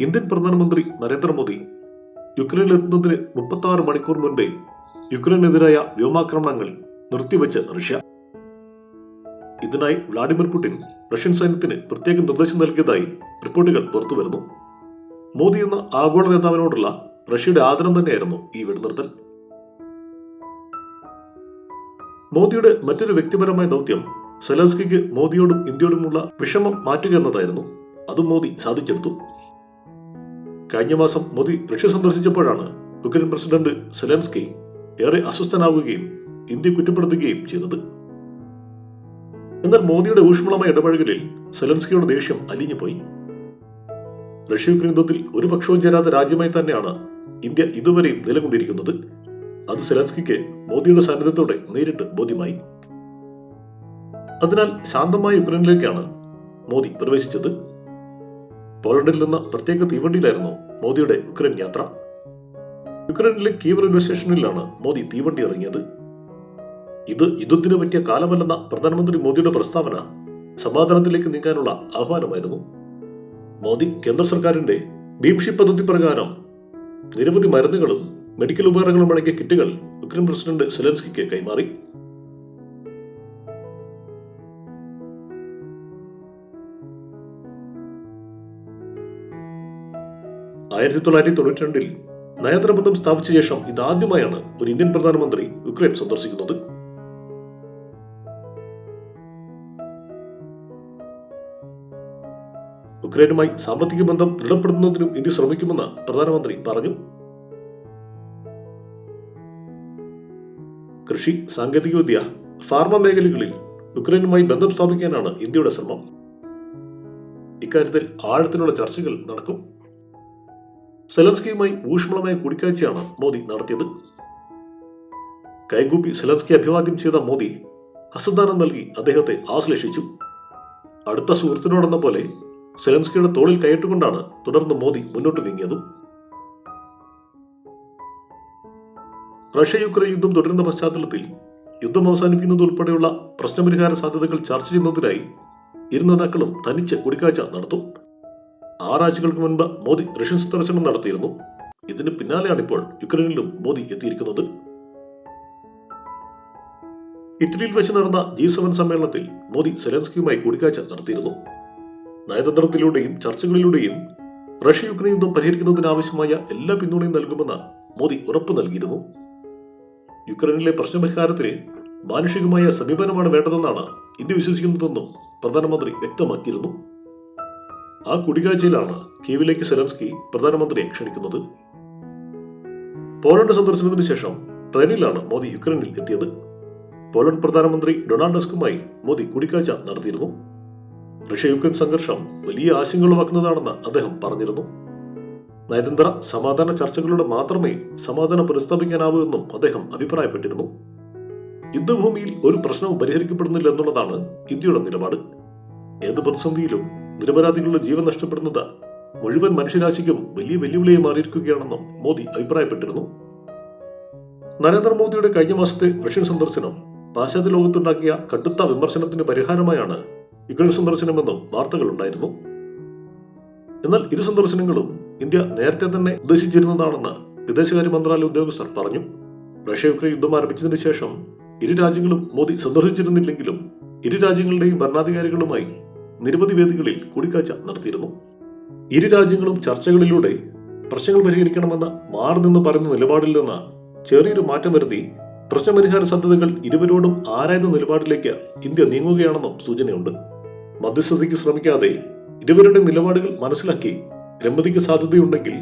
Indian പ്രധാനമന്ത്രി നരേന്ദ്രമോദി യുക്രൈനിലെത്തുന്നതിന് മുപ്പത്തി ആറ് മണിക്കൂർ മുൻപേ യുക്രൈനെതിരായ വ്യോമാക്രമണങ്ങൾ നിർത്തിവെച്ച് റഷ്യ. ഇതിനായി വ്ളാഡിമിർ പുടിൻ റഷ്യൻ സൈന്യത്തിന് പ്രത്യേക നിർദ്ദേശം നൽകിയതായി റിപ്പോർട്ടുകൾ പുറത്തുവരുന്നു. മോദി എന്ന ആഗോള നേതാവിനോടുള്ള റഷ്യയുടെ ആദരം തന്നെയായിരുന്നു ഈ വെടിനിർത്തൽ. മോദിയുടെ മറ്റൊരു വ്യക്തിപരമായ ദൗത്യം സെലൻസ്കിക്ക് മോദിയോടും ഇന്ത്യയോടുമുള്ള വിഷമം മാറ്റുക എന്നതായിരുന്നു. അതും മോദി സാധിച്ചെടുത്തു. കഴിഞ്ഞ മാസം മോദി റഷ്യ സന്ദർശിച്ചപ്പോഴാണ് യുക്രൈൻ പ്രസിഡന്റ് സെലൻസ്കി ഏറെ അസ്വസ്ഥനാവുകയും ഇന്ത്യ കുറ്റപ്പെടുത്തുകയും ചെയ്തത്. എന്നാൽ മോദിയുടെ ഊഷ്മളമായ ഇടപഴകലിൽ സെലൻസ്കിയുടെ ദേഷ്യം അലിഞ്ഞുപോയി. റഷ്യ യുക്രൈൻ യുദ്ധത്തിൽ ഒരു പക്ഷവും ചേരാത്ത രാജ്യമായി തന്നെയാണ് ഇന്ത്യ ഇതുവരെയും നിലകൊണ്ടിരിക്കുന്നത്. അത് സെലൻസ്കിക്ക് മോദിയുടെ സാന്നിധ്യത്തോടെ നേരിട്ട് ബോധ്യമായി. അതിനാൽ ശാന്തമായ യുക്രൈനിലേക്കാണ് മോദി പ്രവേശിച്ചത്. പോളണ്ടിൽ നിന്ന് പ്രത്യേക തീവണ്ടിയിലായിരുന്നു മോദിയുടെ യുക്രൈൻ യാത്ര. യുക്രൈനിലെ കീവ് റെയിൽവേ സ്റ്റേഷനിലാണ് മോദി തീവണ്ടി ഇറങ്ങിയത്. ഇത് യുദ്ധത്തിന് പറ്റിയ കാലമല്ലെന്ന പ്രധാനമന്ത്രി മോദിയുടെ പ്രസ്താവന സമാധാനത്തിലേക്ക് നീങ്ങാനുള്ള ആഹ്വാനമായിരുന്നു. മോദി കേന്ദ്ര സർക്കാരിന്റെ ഭീംഷി പദ്ധതി പ്രകാരം നിരവധി മരുന്നുകളും മെഡിക്കൽ ഉപകരണങ്ങളും അടങ്ങിയ കിറ്റുകൾ യുക്രൈൻ പ്രസിഡന്റ് സെലൻസ്കിക്ക് കൈമാറി. ആയിരത്തി തൊള്ളായിരത്തി രണ്ടിൽ നയതന്ത്രബന്ധം സ്ഥാപിച്ച ശേഷം ഇതാദ്യമായാണ് ഒരു ഇന്ത്യൻ പ്രധാനമന്ത്രി യുക്രൈൻ സന്ദർശിക്കുന്നത്. യുക്രൈനുമായി സാമ്പത്തിക ബന്ധം ദൃഢപ്പെടുത്തുന്നതിനും ഇന്ത്യ ശ്രമിക്കുമെന്ന് പ്രധാനമന്ത്രി പറഞ്ഞു. കൃഷി സാങ്കേതികവിദ്യ ഫാർമ മേഖലകളിൽ യുക്രൈനുമായി ബന്ധം സ്ഥാപിക്കാനാണ് ഇന്ത്യയുടെ ശ്രമം. ഇക്കാര്യത്തിൽ ആഴത്തിലുള്ള ചർച്ചകൾ നടക്കും. സെലൻസ്കിയുമായി ഊഷ്മളമായ കൂടിക്കാഴ്ചയാണ് മോദി നടത്തിയത്. കൈകൂപ്പി സെലൻസ്കി അഭിവാദ്യം ചെയ്ത മോദി ഹസ്തദാനം നൽകി അദ്ദേഹത്തെ ആശ്ലേഷിച്ചു. അടുത്ത സുഹൃത്തിനോടെന്ന പോലെ സെലൻസ്കിയുടെ തോളിൽ കൈയിട്ടുകൊണ്ടാണ് തുടർന്ന് മോദി മുന്നോട്ട് നീങ്ങിയതും. റഷ്യ യുക്രൈൻ യുദ്ധം തുടരുന്ന പശ്ചാത്തലത്തിൽ യുദ്ധം അവസാനിപ്പിക്കുന്നത് ഉൾപ്പെടെയുള്ള പ്രശ്നപരിഹാര സാധ്യതകൾ ചർച്ച ചെയ്യുന്നതിനായി ഇരു നേതാക്കളും തനിച്ച് കൂടിക്കാഴ്ച നടത്തും. ആറാഴ്ചകൾക്ക് മുൻപ് മോദി റഷ്യൻ സന്ദർശനം നടത്തിയിരുന്നു. ഇതിന് പിന്നാലെയാണ് ഇപ്പോൾ യുക്രൈനിലും മോദി എത്തിയിരിക്കുന്നത്. ഇറ്റലിയിൽ വെച്ച് നടന്ന ജി സെവൻ സമ്മേളനത്തിൽ മോദി സെലൻസ്കിയുമായി കൂടിക്കാഴ്ച നടത്തിയിരുന്നു. നയതന്ത്രത്തിലൂടെയും ചർച്ചകളിലൂടെയും റഷ്യ യുക്രൈൻ യുദ്ധം പരിഹരിക്കുന്നതിനാവശ്യമായ എല്ലാ പിന്തുണയും നൽകുമെന്ന് മോദി ഉറപ്പു നൽകിയിരുന്നു. യുക്രൈനിലെ പ്രശ്നപരിഹാരത്തിന് മാനുഷികമായ സമീപനമാണ് വേണ്ടതെന്നാണ് ഇന്ത്യ വിശ്വസിക്കുന്നതെന്നും പ്രധാനമന്ത്രി വ്യക്തമാക്കിയിരുന്നു. ആ കൂടിക്കാഴ്ചയിലാണ് കീവിലേക്ക് സെലൻസ്കി പ്രധാനമന്ത്രിയെ ക്ഷണിക്കുന്നത്. പോളണ്ട് സന്ദർശനത്തിന് ശേഷം ട്രെയിനിലാണ് മോദി യുക്രൈനിൽ എത്തിയത്. പോളണ്ട് പ്രധാനമന്ത്രി ഡൊണാൾഡ് ഡസ്കുമായി മോദി കൂടിക്കാഴ്ച നടത്തിയിരുന്നു. റഷ്യ യുക്രൈൻ സംഘർഷം വലിയ ആശങ്കകളുമാക്കുന്നതാണെന്ന് അദ്ദേഹം പറഞ്ഞിരുന്നു. നയതന്ത്ര സമാധാന ചർച്ചകളിലൂടെ മാത്രമേ സമാധാനം പുനഃസ്ഥാപിക്കാനാവൂ എന്നും അദ്ദേഹം അഭിപ്രായപ്പെട്ടിരുന്നു. യുദ്ധഭൂമിയിൽ ഒരു പ്രശ്നവും പരിഹരിക്കപ്പെടുന്നില്ല എന്നുള്ളതാണ് ഇന്ത്യയുടെ നിലപാട്. ഏത് പ്രതിസന്ധിയിലും നിരപരാധികളുടെ ജീവൻ നഷ്ടപ്പെടുന്നത് മുഴുവൻ മനുഷ്യരാശിക്കും വലിയ വെല്ലുവിളിയെ മാറിയിരിക്കുകയാണെന്നും മോദി അഭിപ്രായപ്പെട്ടിരുന്നു. നരേന്ദ്രമോദിയുടെ കഴിഞ്ഞ മാസത്തെ റഷ്യൻ സന്ദർശനം പാശ്ചാത്യ ലോകത്തുണ്ടാക്കിയ കടുത്ത വിമർശനത്തിന് പരിഹാരമായാണ് യുക്രൈൻ സന്ദർശനമെന്നും വാർത്തകളുണ്ടായിരുന്നു. എന്നാൽ ഇരു സന്ദർശനങ്ങളും ഇന്ത്യ നേരത്തെ തന്നെ ഉദ്ദേശിച്ചിരുന്നതാണെന്ന് വിദേശകാര്യ മന്ത്രാലയ ഉദ്യോഗസ്ഥർ പറഞ്ഞു. റഷ്യ യുക്രൈൻ യുദ്ധം ആരംഭിച്ചതിന് ശേഷം ഇരു രാജ്യങ്ങളും മോദി സന്ദർശിച്ചിരുന്നില്ലെങ്കിലും ഇരു രാജ്യങ്ങളുടെയും ഭരണാധികാരികളുമായി നിരവധി വേദികളിൽ കൂടിക്കാഴ്ച നടത്തിയിരുന്നു. ഇരു രാജ്യങ്ങളും ചർച്ചകളിലൂടെ പ്രശ്നങ്ങൾ പരിഹരിക്കണമെന്ന മാറി നിന്ന് പറയുന്ന നിലപാടിൽ നിന്ന് ചെറിയൊരു മാറ്റം വരുത്തി പ്രശ്നപരിഹാര സാധ്യതകൾ ഇരുവരോടും ആരായുന്ന നിലപാടിലേക്ക് ഇന്ത്യ നീങ്ങുകയാണെന്നും സൂചനയുണ്ട്. മധ്യസ്ഥതയ്ക്ക് ശ്രമിക്കാതെ ഇരുവരുടെ നിലപാടുകൾ മനസ്സിലാക്കി രമ്പതിക്ക് സാധ്യതയുണ്ടെങ്കിൽ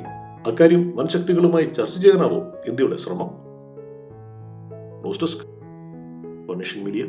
അക്കാര്യം വൻശക്തികളുമായി ചർച്ച ചെയ്യാനാവും ഇന്ത്യയുടെ ശ്രമം. Desk media.